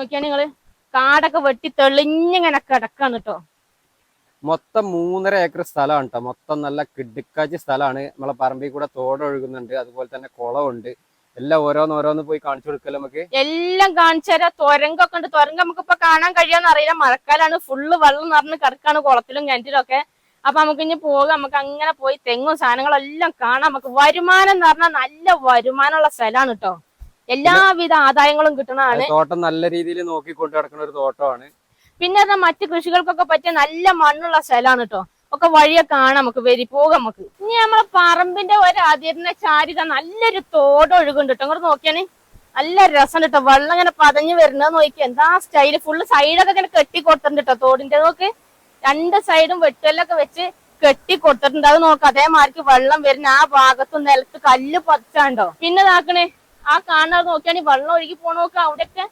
നോക്കിയാ നിങ്ങൾ? കാടൊക്കെ വെട്ടി തെളിഞ്ഞിങ്ങനെ കിടക്കാണ് കേട്ടോ മൊത്തം മൂന്നര ഏക്കർ സ്ഥലമാണ് കേട്ടോ മൊത്തം നല്ല കിടുക്കാച്ചി സ്ഥലമാണ്. നമ്മളെ പറമ്പിൽ കൂടെ തോടൊഴുകുന്നുണ്ട് അതുപോലെ തന്നെ കുളമുണ്ട് എല്ലാം ഓരോന്ന് ഓരോന്ന് പോയി കാണിച്ചു കൊടുക്കല്ലോ നമുക്ക്? എല്ലാം കാണിച്ചു തരാം. തുരങ്കൊക്കെ ഉണ്ട്. തുരങ്കം നമുക്ക് ഇപ്പൊ കാണാൻ കഴിയാന്ന് അറിയില്ല. മഴക്കാലാണ്. ഫുള്ള് വെള്ളം നിറഞ്ഞ് കിടക്കാണ് കുളത്തിലും കിണറ്റിലും ഒക്കെ അപ്പൊ നമുക്ക് ഇനി പോകാം. നമുക്ക് അങ്ങനെ പോയി തെങ്ങും സാധനങ്ങളെല്ലാം കാണാം. നമുക്ക് വരുമാനം എന്ന് പറഞ്ഞാൽ നല്ല വരുമാനമുള്ള സ്ഥലമാണ് കേട്ടോ എല്ലാവിധ ആദായങ്ങളും കിട്ടണതാണ് തോട്ടം നല്ല രീതിയിൽ നോക്കിക്കൊണ്ട് കൊണ്ടു നടക്കുന്ന ഒരു തോട്ടമാണ്. പിന്നെ അത് മറ്റു കൃഷികൾക്കൊക്കെ പറ്റിയ നല്ല മണ്ണുള്ള സ്ഥലമാണ് കേട്ടോ ഒക്കെ വഴിയെ കാണാം നമുക്ക് വരി പോകാം നമുക്ക്. ഇനി നമ്മളെ പറമ്പിന്റെ ഒരു അതിരിനെ ചാരിത നല്ലൊരു തോട് ഒഴുകുണ്ട് കേട്ടോ അങ്ങോട്ട് നോക്കിയാന് നല്ല രസം കേട്ടോ വെള്ളം ഇങ്ങനെ പതഞ്ഞു വരുന്നത് നോക്കി എന്താ സ്റ്റൈൽ? ഫുള്ള് സൈഡൊക്കെ ഇങ്ങനെ കെട്ടി കൊടുത്തിട്ടുണ്ട് കേട്ടോ തോടിന്റെ. നോക്ക്. രണ്ട് സൈഡും വെട്ടലൊക്കെ വെച്ച് കെട്ടി കൊടുത്തിട്ടുണ്ട് അത് നോക്ക്. അതേമാതിരിക്ക് വെള്ളം വരുന്ന ആ ഭാഗത്ത് നിലത്ത് കല്ല് പതിച്ചാണ്ടോ പിന്നെ ഇതാക്കണേ. ആ കാണുന്നത് നോക്കിയാണെങ്കിൽ വെള്ളം ഒഴുകി പോണോക്കെ അവിടെയൊക്കെ